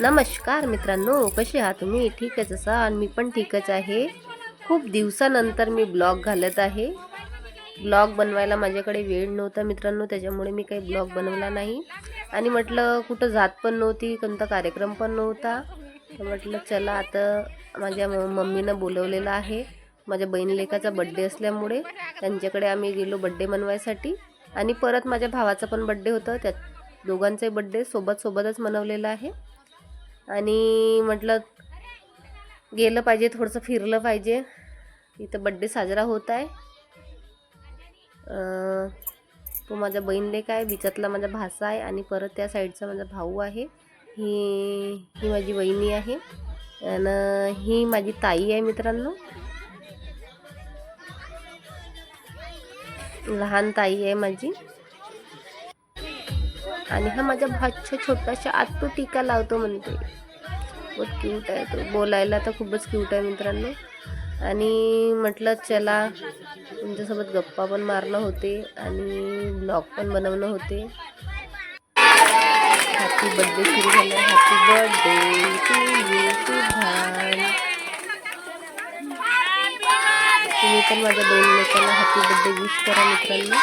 नमस्कार मित्रांनो कसे आहात तुम्ही? ठीकच असाल? मी पण ठीकच आहे. खूप दिवसानंतर मी ब्लॉग घालत आहे. ब्लॉग बनवायला माझ्याकडे वेळ नव्हता मित्रांनो त्याच्यामुळे मी काही ब्लॉग बनवला नाही. आणि म्हटलं कुठं जात पण नव्हती कोणता कार्यक्रम पण नव्हता. तर म्हटलं चला आता माझ्या म- मम्मीनं बोलवलेलं आहे. माझ्या बहीण लेकाचा बड्डे असल्यामुळे त्यांच्याकडे आम्ही गेलो बड्डे मनवायसाठी आणि परत माझ्या भावाचा पण बड्डे होतं. त्यात दोघांचाही बड्डे सोबत सोबतच मनवलेला आहे. आणि म्हटलं गेलं पाहिजे थोडंसं फिरलं पाहिजे. इथं बड्डे साजरा होत आहे. तो माझा बहीण लेख आहे बिचातला माझा भासा आहे आणि परत त्या साईडचा माझा भाऊ आहे. ही ही माझी वहिनी आहे. आणि ही माझी ताई आहे मित्रांनो. लहान ताई आहे माझी. आणि हा माझ्या भाच्या छोटाशा तो टीका लावतो म्हणते. बहुत क्यूट आहे तो. बोलायला तर खूपच क्यूट आहे मित्रांनो. आणि म्हटलं चला तुमच्यासोबत गप्पा पण मारणं होते आणि ब्लॉग पण बनवणं होते. हॅपी बर्थडे सुरू झालं. हॅपी बर्थडे टू यू सुभान तुम्ही पण माझ्या दोन लोकांना हॅपी बर्थडे विश करा मित्रांनो.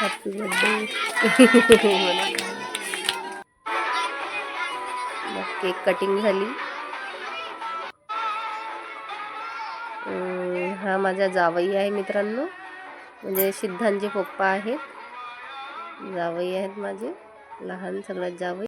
हॅपी बर्थडे मग केक कटिंग झाली. हा माझा जावई आहे मित्रांनो. म्हणजे सिद्धांचे पप्पा आहेत. जावई आहेत माझे. लहान सगळ्यात जावई.